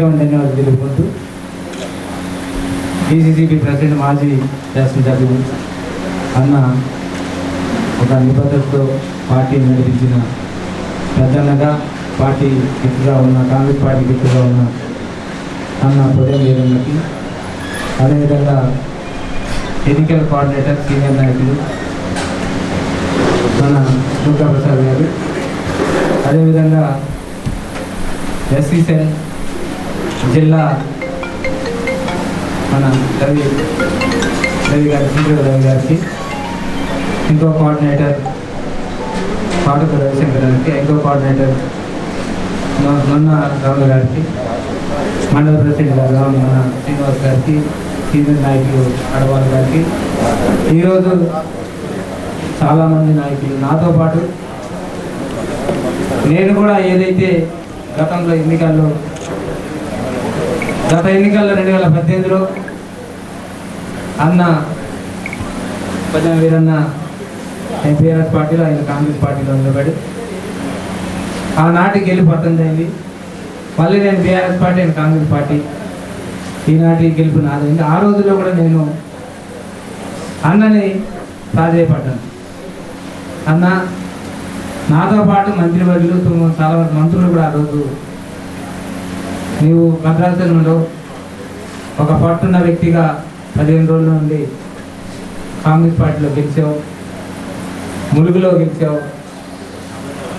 ప్రత్యేకమైన ధన్యవాదాలు తెలుపుకుంటూ డీసీసీబీ ప్రెసిడెంట్ మాజీ శాసనసభ్యులు అన్న ఒక నిబద్ధతతో పార్టీని నడిపించిన పెద్దన్నగా పార్టీ గిట్టుగా ఉన్న కాంగ్రెస్ పార్టీ గిట్టుగా ఉన్న అన్న ఉదయం వీరన్నకి అదేవిధంగా ఎన్నికల కోఆర్డినేటర్ సీనియర్ నాయకులు మన దుర్గా ప్రసాద్ గారు అదేవిధంగా ఎస్సీ సెల్ జిల్లా మన రవి రవి గారి సింగర్ రవి గారికి ఇంకో కోఆర్డినేటర్ పాటకు రవిశంకర్ గారికి ఇంకో కోఆర్డినేటర్ మొ- మొన్న రావుల గారికి మండల ప్రెసిడెంట్ గారు మన శ్రీనివాస్ గారికి సీనియర్ నాయకులు అడవాల్ గారికి. ఈరోజు చాలామంది నాయకులు నాతో పాటు నేను కూడా ఏదైతే గతంలో ఎన్నికల్లో గత ఎన్నికల్లో రెండు వేల పద్దెనిమిదిలో అన్న పదవ వీరన్న బీఆర్ఎస్ పార్టీలో ఆయన కాంగ్రెస్ పార్టీలో నిలబడి ఆనాటి గెలుపు పట్టంది అయింది మళ్ళీ నేను బీఆర్ఎస్ పార్టీ ఆయన కాంగ్రెస్ పార్టీ. ఈనాటి గెలుపు నాదైంది ఆ రోజుల్లో కూడా నేను అన్నని సాధ్యపడ్డాను అన్న నాతో పాటు మంత్రివర్యులు చాలా మంత్రులు కూడా ఆ రోజు నీవు మద్రాసులో ఒక పట్టున్న వ్యక్తిగా పదిహేను రోజుల నుండి కాంగ్రెస్ పార్టీలో గెలిచావు ములుగులో గెలిచావు.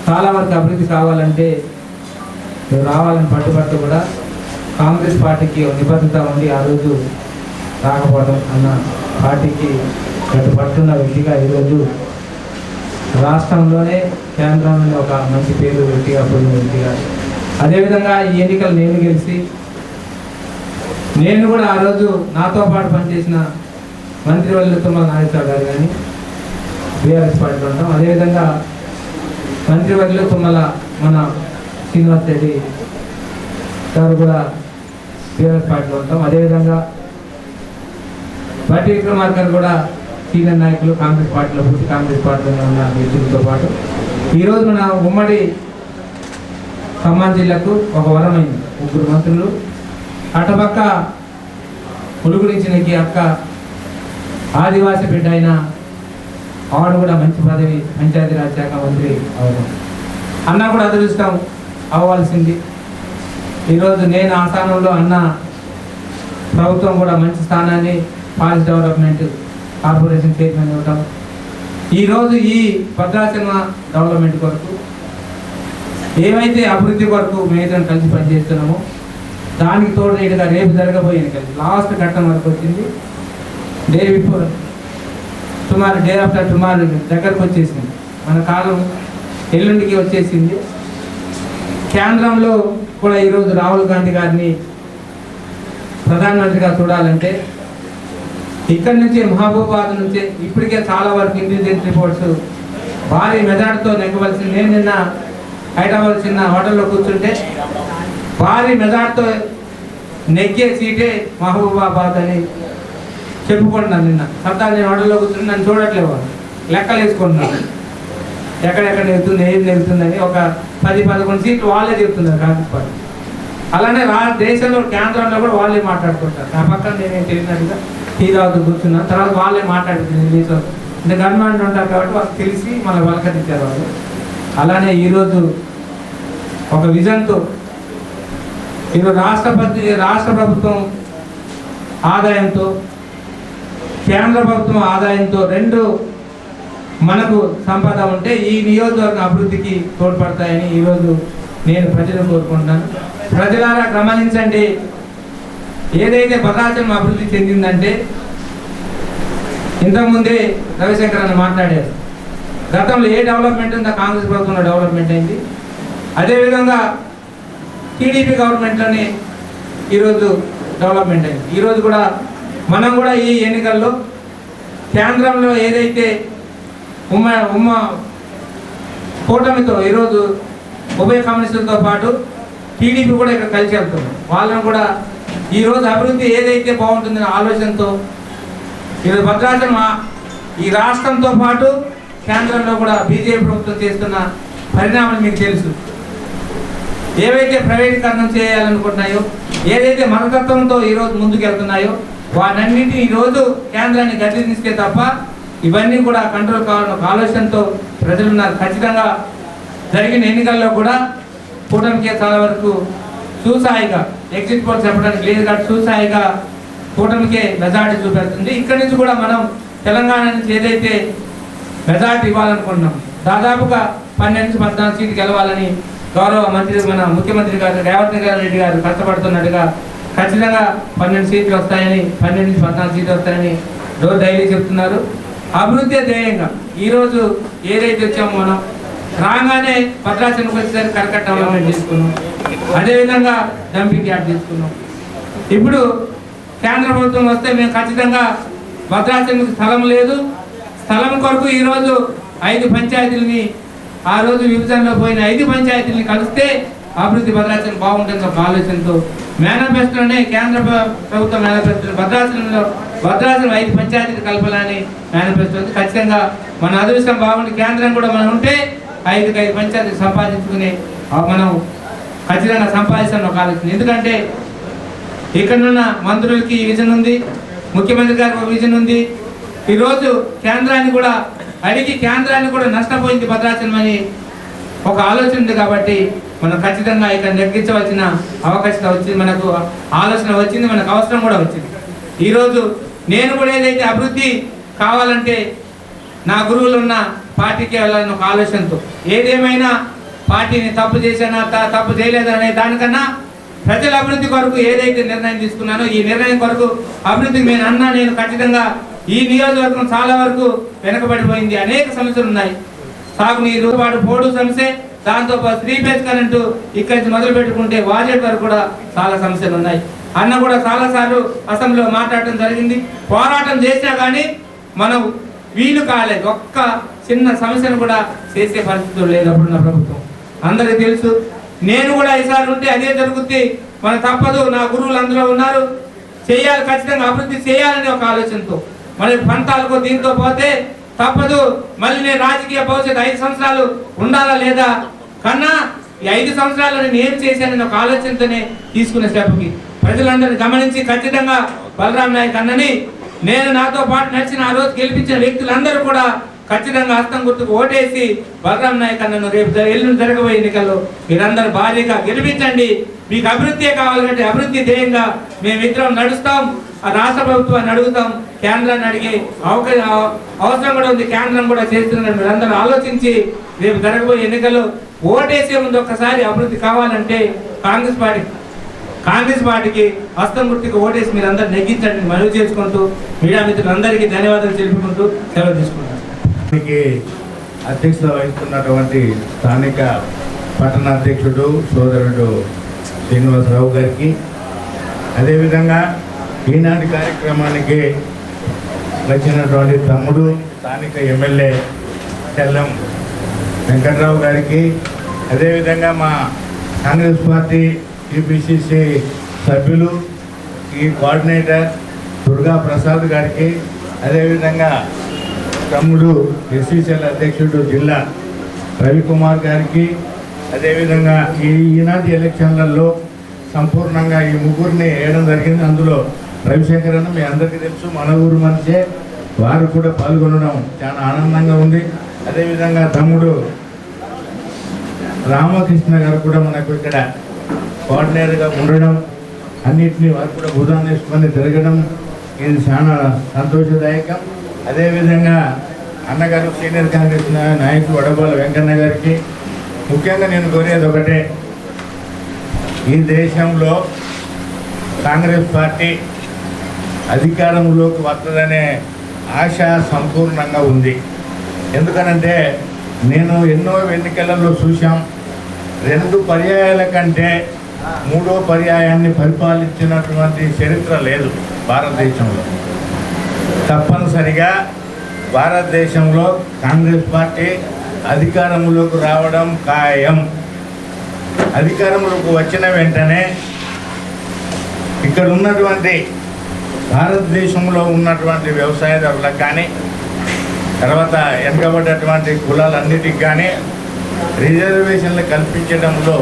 చాలా వరకు అభివృద్ధి కావాలంటే నువ్వు రావాలని పట్టుబట్టు కూడా కాంగ్రెస్ పార్టీకి నిబద్ధత ఉండి ఆ రోజు రాకపోవడం అన్న పార్టీకి గట్టు పట్టున్న వ్యక్తిగా ఈరోజు రాష్ట్రంలోనే కేంద్రంలోనే ఒక మంచి పేరు వ్యక్తిగా పొందిన వ్యక్తిగా అదేవిధంగా ఈ ఎన్నికలు నేను గెలిచి నేను కూడా ఆ రోజు నాతో పాటు పనిచేసిన మంత్రి తుమ్మల నాగేశ్వర గారు కానీ బీఆర్ఎస్ పార్టీలో ఉంటాం. అదేవిధంగా మంత్రివర్యులు తుమ్మల మన శ్రీనివాస్ రెడ్డి గారు కూడా బీఆర్ఎస్ పార్టీలో ఉంటాం. అదేవిధంగా బట్టి విక్రమార్కర్ కూడా సీనియర్ నాయకులు కాంగ్రెస్ పార్టీలో పూర్తి కాంగ్రెస్ పార్టీలో ఉన్న వ్యక్తులతో పాటు. ఈరోజు మన ఉమ్మడి ఖమ్మం జిల్లాకు ఒక వరమైంది ముగ్గురు మంత్రులు. అటుపక్క పులుగురించినకి అక్క ఆదివాసి బిడ్డ అయిన ఆవిడ కూడా మంచి పదవి పంచాయతీరాజ్ శాఖ మంత్రి అవడం అన్న కూడా అదృష్టం అవ్వాల్సింది. ఈరోజు నేను ఆ స్థానంలో అన్న ప్రభుత్వం కూడా మంచి స్థానాన్ని పాలిస్ డెవలప్మెంట్ కార్పొరేషన్ చైర్మన్ ఇవ్వటం. ఈరోజు ఈ భద్రాచల డెవలప్మెంట్ కొరకు ఏమైతే అభివృద్ధి కొరకు మేమిద్దరం కలిసి పనిచేస్తున్నామో దానికి తోడు నేడుగా రేపు జరగబోయే కలిసి లాస్ట్ ఘట్టం వరకు వచ్చింది. Day before tomorrow day after tomorrow దగ్గరకు వచ్చేసింది. మన కాలం ఎల్లుండికి వచ్చేసింది. కేంద్రంలో కూడా ఈరోజు రాహుల్ గాంధీ గారిని ప్రధానమంత్రిగా చూడాలంటే ఇక్కడి నుంచి మహబూబాబాద్ నుంచే ఇప్పటికే చాలా వరకు ఇంటెలిజెన్స్ రిపోర్ట్స్ భారీ మెజార్టీతో నెగ్గవలసింది. నేను నిన్న హైదరాబాద్ చిన్న హోటల్లో కూర్చుంటే భారీ మెజార్టీతో నెగ్గే సీటే మహబూబాబాద్ అని చెప్పుకుంటున్నాను నిన్న. సత్తా నేను హోటల్లో కూర్చుని నన్ను చూడట్లేవు. లెక్కలు వేసుకుంటున్నాను. ఎక్కడెక్కడ నెగుతుంది ఏం నెగుతుందని ఒక పది పదకొండు సీట్లు వాళ్ళే చెప్తున్నారు కాకపోతే అలానే రా దేశంలో కేంద్రంలో కూడా వాళ్ళే మాట్లాడుకుంటారు. నా పక్కన నేనేం తెలియనట్టుగా టీ తాగుతూ కూర్చున్నాను తర్వాత వాళ్ళే మాట్లాడుతున్నారు మీతో అంటే గవర్నమెంట్ ఉంటారు కాబట్టి వాళ్ళకి తెలిసి మన వలకరించారు వాళ్ళు. అలానే ఈరోజు ఒక విజన్తో. ఈరోజు రాష్ట్రపతి రాష్ట్ర ప్రభుత్వం ఆదాయంతో కేంద్ర ప్రభుత్వం ఆదాయంతో రెండు మనకు సంపద ఉంటే ఈ నియోజకవర్గం అభివృద్ధికి తోడ్పడతాయని ఈరోజు నేను ప్రజలు కోరుకుంటున్నాను. ప్రజలారా గమనించండి ఏదైతే భద్రాచలం అభివృద్ధి చెందిందంటే ఇంతకుముందే రవిశంకర్ అని మాట్లాడారు. గతంలో ఏ డెవలప్మెంట్ ఉందో కాంగ్రెస్ ప్రభుత్వంలో డెవలప్మెంట్ అయింది. అదేవిధంగా టీడీపీ గవర్నమెంట్లోనే ఈరోజు డెవలప్మెంట్ అయింది. ఈరోజు కూడా మనం కూడా ఈ ఎన్నికల్లో కేంద్రంలో ఏదైతే ఉమ్మ ఉమ్మ కూటమితో ఈరోజు ఉభయ కమ్యూనిస్టులతో పాటు టీడీపీ కూడా ఇక్కడ కలిసి వెళ్తున్నాం. వాళ్ళని కూడా ఈరోజు అభివృద్ధి ఏదైతే బాగుంటుందనే ఆలోచనతో ఈరోజు భద్రాచలం ఈ రాష్ట్రంతో పాటు కేంద్రంలో కూడా బీజేపీ ప్రభుత్వం చేస్తున్న పరిణామాలు మీకు తెలుసు. ఏవైతే ప్రైవేటీకరణం చేయాలనుకుంటున్నాయో ఏదైతే మనతత్వంతో ఈరోజు ముందుకెళ్తున్నాయో వాటన్నింటినీ ఈరోజు కేంద్రాన్ని గట్టి తీస్తే తప్ప ఇవన్నీ కూడా కంట్రోల్ కావాలన్న ఒక ఆలోచనతో ప్రజలు ఉన్నారు. ఖచ్చితంగా జరిగిన ఎన్నికల్లో కూడా కూటమికే చాలా వరకు చూసాయిగా ఎగ్జిట్ పోల్ చెప్పడానికి లేదు కాబట్టి చూసాయిగా కూటమికే మెజార్టీ చూపెడుతుంది. ఇక్కడి నుంచి కూడా మనం తెలంగాణ నుంచి ఏదైతే మెజార్టీ ఇవ్వాలనుకుంటున్నాం దాదాపుగా పన్నెండు నుంచి పద్నాలుగు సీట్లు గెలవాలని గౌరవ మంత్రి మన ముఖ్యమంత్రి గారు రేవంత్ రెడ్డి గారు కష్టపడుతున్నట్టుగా ఖచ్చితంగా పన్నెండు సీట్లు వస్తాయని పన్నెండు నుంచి పద్నాలుగు సీట్లు వస్తాయని రోజు డైలీ చెప్తున్నారు. అభివృద్ధి ధ్యేయంగా ఈరోజు ఏదైతే వచ్చామో మనం రాగానే భద్రాచలంకి వచ్చేసరికి కరకట్ట డెవలప్మెంట్ తీసుకున్నాం. అదేవిధంగా డంపింగ్ యార్డ్ తీసుకున్నాం. ఇప్పుడు కేంద్ర ప్రభుత్వం వస్తే మేము ఖచ్చితంగా భద్రాచలంకి స్థలం లేదు. స్థలం కొరకు ఈరోజు ఐదు పంచాయతీలని ఆ రోజు విభజనలో పోయిన ఐదు పంచాయతీలని కలిస్తే అభివృద్ధి భద్రాచలం బాగుంటుంది ఒక ఆలోచనతో మేనిఫెస్టోనే కేంద్ర ప్రభుత్వ మేనిఫెస్టో భద్రాచలంలో భద్రాచలం ఐదు పంచాయతీలు కలపాలని మేనిఫెస్టో ఉంది. ఖచ్చితంగా మన అదృష్టం బాగుండి కేంద్రం కూడా మనం ఉంటే ఐదుకి ఐదు పంచాయతీలు సంపాదించుకుని మనం ఖచ్చితంగా సంపాదిస్తాను ఒక ఆలోచన. ఎందుకంటే ఇక్కడున్న మంత్రులకి విజన్ ఉంది ముఖ్యమంత్రి గారికి ఒక విజన్ ఉంది. ఈరోజు కేంద్రాన్ని కూడా అడిగి కేంద్రాన్ని కూడా నష్టపోయింది భద్రాచలం అని ఒక ఆలోచన ఉంది కాబట్టి మనం ఖచ్చితంగా ఇక్కడ నెగ్గించవలసిన అవకాశం వచ్చింది. మనకు ఆలోచన వచ్చింది మనకు అవసరం కూడా వచ్చింది. ఈరోజు నేను కూడా ఏదైతే అభివృద్ధి కావాలంటే నా గురువులు ఉన్న పార్టీకి వెళ్ళాలని ఒక ఆలోచనతో ఏదేమైనా పార్టీని తప్పు చేశానా త- తప్పు చేయలేదనే దానికన్నా ప్రజల అభివృద్ధి కొరకు ఏదైతే నిర్ణయం తీసుకున్నానో ఈ నిర్ణయం కొరకు అభివృద్ధికి నేను అన్నా నేను ఖచ్చితంగా ఈ నియోజకవర్గం చాలా వరకు వెనకబడిపోయింది. అనేక సమస్యలు ఉన్నాయి. సాగునీరు వాడు పోడు సమస్య దాంతో పాటు త్రీ పేజ్ కరెంట్ ఇక్కడి నుంచి మొదలు పెట్టుకుంటే వాజెట్ వరకు కూడా చాలా సమస్యలు ఉన్నాయి. అన్న కూడా చాలా సార్లు అసెంబ్లీలో మాట్లాడటం జరిగింది. పోరాటం చేసినా కానీ మనం వీలు కాలేదు. ఒక్క చిన్న సమస్యను కూడా చేసే పరిస్థితులు లేదు అప్పుడున్న ప్రభుత్వం. అందరికీ తెలుసు. నేను కూడా ఈసారి ఉంటే అదే జరుగుద్ది. మన తప్పదు. నా గురువులు అందులో ఉన్నారు. చేయాలి ఖచ్చితంగా అభివృద్ధి చేయాలనే ఒక ఆలోచనతో. మరి పంతాలకు దీంతో పోతే తప్పదు. మళ్ళీ నేను రాజకీయ భవిష్యత్తు ఐదు సంవత్సరాలు ఉండాలా లేదా? కన్నా ఈ ఐదు సంవత్సరాలు నేను ఏం చేశానని ఒక ఆలోచనతోనే తీసుకున్న స్టెప్కి. ప్రజలందరినీ గమనించి ఖచ్చితంగా బలరాం నాయక్ అన్నని నేను నాతో పాటు నడిచిన ఆ రోజు గెలిపించిన వ్యక్తులందరూ కూడా ఖచ్చితంగా హస్తం గుర్తుకు ఓటేసి బలరాం నాయక్ అన్నను రేపు జ- ఎల్లుండి జరగబోయే ఎన్నికల్లో మీరందరూ భారీగా గెలిపించండి. మీకు అభివృద్ధి కావాలంటే అభివృద్ధి ధ్యేయంగా మేమిద్దరం నడుస్తాం. రాష్ట్ర ప్రభుత్వాన్ని అడుగుతాం కేంద్రాన్ని అడిగి అవకాశం అవసరం కూడా ఉంది కేంద్రం కూడా చేస్తున్నారు మీరందరూ ఆలోచించి రేపు జరగబోయే ఎన్నికల్లో ఓటేసే ముందు ఒక్కసారి అభివృద్ధి కావాలంటే కాంగ్రెస్ పార్టీ కాంగ్రెస్ పార్టీకి హస్తం గుర్తికి ఓటేసి మీరందరూ నెగ్గించండి మనవి చేసుకుంటూ మీడియా మిత్రులందరికీ ధన్యవాదాలు తెలుపుకుంటూ సెలవు తీసుకుంటాను అధ్యక్షత వహిస్తున్నటువంటి స్థానిక పట్టణ అధ్యక్షుడు సోదరుడు శ్రీనివాసరావు గారికి. అదేవిధంగా ఈనాటి కార్యక్రమానికి వచ్చినటువంటి తమ్ముడు స్థానిక ఎమ్మెల్యే తెల్లం వెంకట్రావు గారికి అదేవిధంగా మా కాంగ్రెస్ పార్టీ టీపీసీసీ సభ్యులు ఈ కోఆర్డినేటర్ దుర్గా ప్రసాద్ గారికి అదేవిధంగా తమ్ముడు ఎస్సీసీఎల్ అధ్యక్షుడు జిల్లా రవికుమార్ గారికి అదేవిధంగా ఈ ఈనాటి ఎలక్షన్లలో సంపూర్ణంగా ఈ ముగ్గురిని వేయడం జరిగింది. అందులో రవిశేఖర్ అన్న మీ అందరికీ తెలుసు మన ఊరు మనిషే వారు కూడా పాల్గొనడం చాలా ఆనందంగా ఉంది. అదేవిధంగా తమ్ముడు రామకృష్ణ గారు కూడా మనకు ఇక్కడ కోఆర్డినేటర్గా ఉండడం అన్నింటినీ వారు కూడా భుజాన్ని వేసుకొని తిరగడం ఇది చాలా సంతోషదాయకం. అదేవిధంగా అన్నగారు సీనియర్ కాంగ్రెస్ నాయకుడు వడబాల వెంకన్న గారికి ముఖ్యంగా నేను కోరేది ఒకటే ఈ దేశంలో కాంగ్రెస్ పార్టీ అధికారంలోకి వస్తుందనే ఆశ సంపూర్ణంగా ఉంది. ఎందుకనంటే నేను ఎన్నో ఎన్నికలలో చూశాం. రెండు పర్యాయాల కంటే మూడో పర్యాయాన్ని పరిపాలించినటువంటి చరిత్ర లేదు భారతదేశంలో. తప్పనిసరిగా భారతదేశంలో కాంగ్రెస్ పార్టీ అధికారంలోకి రావడం ఖాయం. అధికారంలోకి వచ్చిన వెంటనే ఇక్కడ ఉన్నటువంటి భారతదేశంలో ఉన్నటువంటి వ్యవసాయదారులకు కానీ తర్వాత వెనకబడ్డటువంటి కులాలన్నిటికి కానీ రిజర్వేషన్లు కల్పించడంలో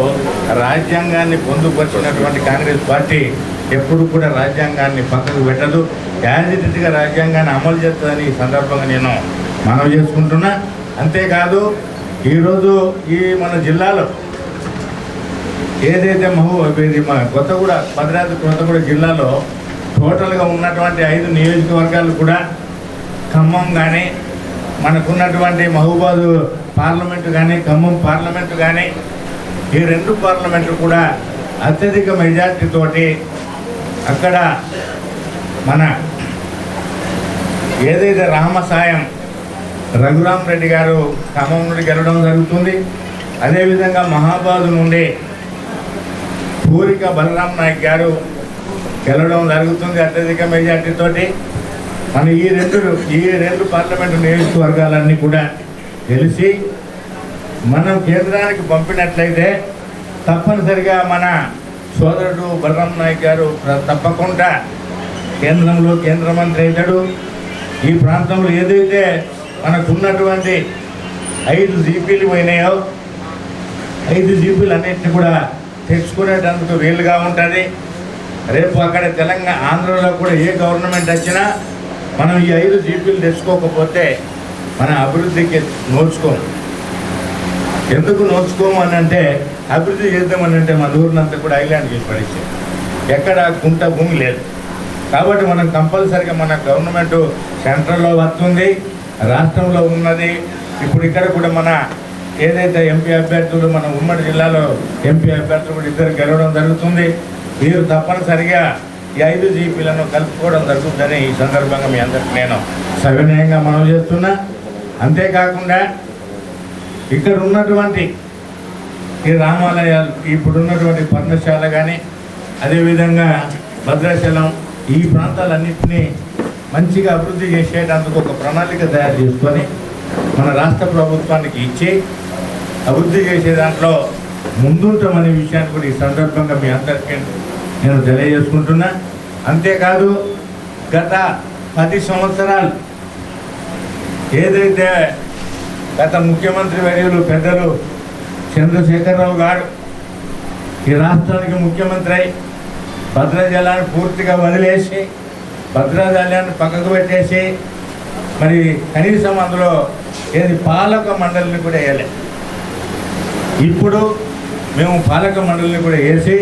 రాజ్యాంగాన్ని పొందుపరిచినటువంటి కాంగ్రెస్ పార్టీ ఎప్పుడు కూడా రాజ్యాంగాన్ని పక్కకు పెట్టదు. యాజిటీగా రాజ్యాంగాన్ని అమలు చేస్తుందని ఈ సందర్భంగా నేను మనవి చేసుకుంటున్నా. అంతేకాదు ఈరోజు ఈ మన జిల్లాలో ఏదైతే మహూ కొత్తగూడ భద్రాద్రి కొత్తగూడ జిల్లాలో టోటల్గా ఉన్నటువంటి ఐదు నియోజకవర్గాలు కూడా ఖమ్మం కానీ మనకున్నటువంటి మహబూబాదు పార్లమెంటు కానీ ఖమ్మం పార్లమెంటు కానీ ఈ రెండు పార్లమెంట్లు కూడా అత్యధిక మెజార్టీతోటి అక్కడ మన ఏదైతే రామసాయం రఘురామ్ రెడ్డి గారు ఖమ్మం నుండి గెలవడం జరుగుతుంది అదేవిధంగా మహాబాదు నుండి పూరిక బలరాం నాయక్ గారు గెలవడం జరుగుతుంది అత్యధిక మెజార్టీతోటి. మన ఈ రెండు ఈ రెండు పార్లమెంటు నియోజకవర్గాలన్నీ కూడా తెలిసి మనం కేంద్రానికి పంపినట్లయితే తప్పనిసరిగా మన సోదరుడు బలరాం నాయక్ గారు తప్పకుండా కేంద్రంలో కేంద్ర మంత్రి అవుతాడు. ఈ ప్రాంతంలో ఏదైతే మనకున్నటువంటి ఐదు జీపీలు పోయినాయో ఐదు జీపీలు అన్నింటినీ కూడా తెచ్చుకునేటందుకు వీలుగా ఉంటుంది. రేపు అక్కడ తెలంగాణ ఆంధ్రలో కూడా ఏ గవర్నమెంట్ వచ్చినా మనం ఈ ఐదు జీపీలు తెచ్చుకోకపోతే మన అభివృద్ధికి నోచుకోము. ఎందుకు నోచుకోము అని అంటే అభివృద్ధి చేద్దామని అంటే మన ఊరినంతా కూడా ఐలాండ్ చేసి ఎక్కడ గుంట భూమి లేదు. కాబట్టి మనం కంపల్సరిగా మన గవర్నమెంట్ సెంట్రల్లో వస్తుంది రాష్ట్రంలో ఉన్నది. ఇప్పుడు ఇక్కడ కూడా మన ఏదైతే ఎంపీ అభ్యర్థులు మన ఉమ్మడి జిల్లాలో ఎంపీ అభ్యర్థులు కూడా ఇద్దరు గెలవడం జరుగుతుంది. మీరు తప్పనిసరిగా ఈ ఐదు జీపీలను కలుపుకోవడం జరుగుతుందని ఈ సందర్భంగా మీ అందరికి నేను సవినయంగా మనం చేస్తున్నా. అంతేకాకుండా ఇక్కడ ఉన్నటువంటి ఈ రామాలయాలు ఇప్పుడు ఉన్నటువంటి పర్ణశాల కానీ అదేవిధంగా భద్రాచలం ఈ ప్రాంతాలన్నింటినీ మంచిగా అభివృద్ధి చేసేటందుకు ఒక ప్రణాళిక తయారు చేసుకొని మన రాష్ట్ర ప్రభుత్వానికి ఇచ్చి అభివృద్ధి చేసే దాంట్లో ముందుంటామనే విషయాన్ని కూడా ఈ సందర్భంగా మీ అందరికీ నేను తెలియజేసుకుంటున్నా. అంతేకాదు గత పది సంవత్సరాలు ఏదైతే గత ముఖ్యమంత్రి వర్యులు పెద్దలు చంద్రశేఖరరావు గారు ఈ రాష్ట్రానికి ముఖ్యమంత్రి అయి భద్రాజలాన్ని పూర్తిగా వదిలేసి భద్రాజలాన్ని పక్కకు పెట్టేసి మరి కనీసం అందులో ఏది పాలక మండలిని కూడా వేయలే. ఇప్పుడు మేము పాలక మండలిని కూడా వేసి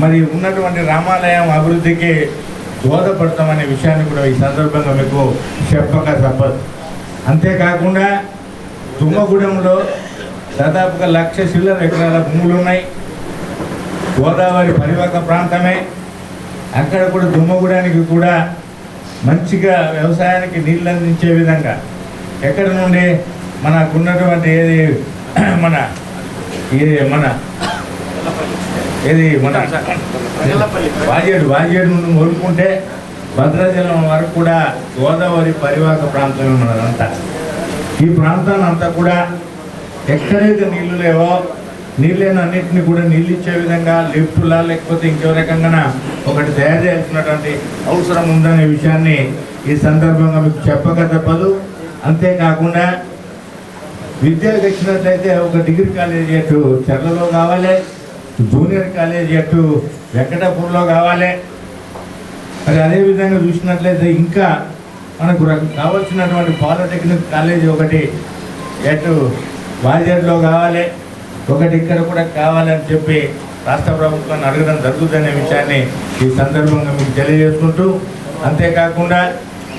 మరి ఉన్నటువంటి రామాలయం అభివృద్ధికి దోహదపడతామనే విషయాన్ని కూడా ఈ సందర్భంగా మీకు చెప్పక తప్పదు. అంతేకాకుండా తుమ్మగూడెంలో దాదాపుగా లక్ష చిల్లర ఎకరాల భూములు ఉన్నాయి. గోదావరి పరివాహక ప్రాంతమే. అక్కడ కూడా దుమ్మగూడానికి కూడా మంచిగా వ్యవసాయానికి నీళ్ళు అందించే విధంగా ఎక్కడ నుండి మనకున్నటువంటి ఏది మన ఇది మన? ఇది మన? వాజేడు వాజేడు నుండి మొలుకుంటే భద్రాచలం వరకు కూడా గోదావరి పరివాహక ప్రాంతమే ఉన్నదంతా ఈ ప్రాంతాన్ని అంతా కూడా ఎక్కడైతే నీళ్ళు లేవో నీళ్ళేనన్నింటినీ కూడా నీళ్ళు ఇచ్చే విధంగా లిఫ్టులా లేకపోతే ఇంకో రకంగా ఒకటి తయారు చేయాల్సినటువంటి అవసరం ఉందనే విషయాన్ని ఈ సందర్భంగా మీకు చెప్పక తప్పదు. అంతేకాకుండా విద్యా తెచ్చినట్లయితే ఒక డిగ్రీ కాలేజీ అటు చెర్లలో కావాలి జూనియర్ కాలేజీ అటు వెంకటాపూర్లో కావాలి. మరి అదేవిధంగా చూసినట్లయితే ఇంకా మనకు కావాల్సినటువంటి పాలిటెక్నిక్ కాలేజీ ఒకటి ఎటు వాజేడ్లో కావాలి. ఒకటి ఇక్కడ కూడా కావాలని చెప్పి రాష్ట్ర ప్రభుత్వాన్ని అడగడం జరుగుతుందనే విషయాన్ని ఈ సందర్భంగా మీకు తెలియజేసుకుంటూ అంతేకాకుండా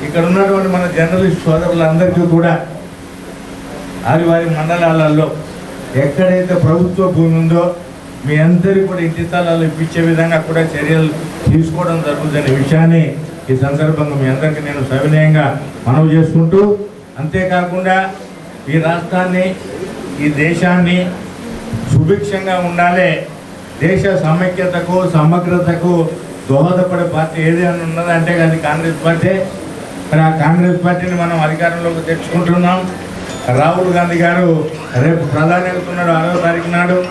ఇక్కడ ఉన్నటువంటి మన జర్నలిస్ట్ సోదరులందరికీ కూడా వారి వారి మండలాలలో ఎక్కడైతే ప్రభుత్వ భూమి ఉందో మీ అందరికీ కూడా ఇంటి స్థలాలు ఇప్పించే విధంగా కూడా చర్యలు తీసుకోవడం జరుగుతుందనే విషయాన్ని ఈ సందర్భంగా మీ అందరికీ నేను సవినయంగా మనవి చేసుకుంటూ అంతేకాకుండా ఈ రాష్ట్రాన్ని ఈ దేశాన్ని సుభిక్షంగా ఉండాలి దేశ సమైక్యతకు సమగ్రతకు దోహదపడే పార్టీ ఏది అని ఉన్నదంటే అది కాంగ్రెస్ పార్టీ. మరి ఆ కాంగ్రెస్ పార్టీని మనం అధికారంలోకి తెచ్చుకుంటున్నాం. రాహుల్ గాంధీ గారు రేపు ప్రధాని అవుతున్నాడు ఆరో తారీఖు నాడు.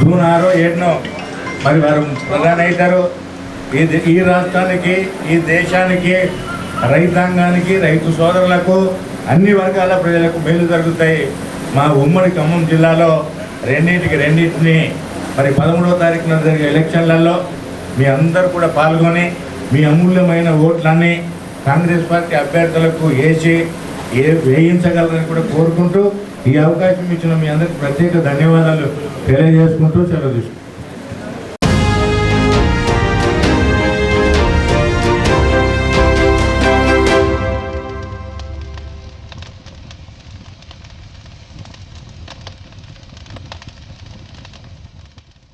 జూన్ ఆరో ఏడునో. మరి వారు ప్రధాని అవుతారు. ఈ ఈ రాష్ట్రానికి ఈ దేశానికి రైతాంగానికి రైతు సోదరులకు అన్ని వర్గాల ప్రజలకు మేలు జరుగుతాయి. మా ఉమ్మడి ఖమ్మం జిల్లాలో రెండింటికి రెండింటిని మరి పదమూడవ తారీఖున జరిగే ఎలక్షన్లలో మీ అందరూ కూడా పాల్గొని మీ అమూల్యమైన ఓట్లన్నీ కాంగ్రెస్ పార్టీ అభ్యర్థులకు వేసి ఏ వేయించగలరని కూడా కోరుకుంటూ ఈ అవకాశం ఇచ్చిన మీ అందరికి ప్రత్యేక ధన్యవాదాలు తెలియజేసుకుంటూ సెలవు తీసుకుంటాం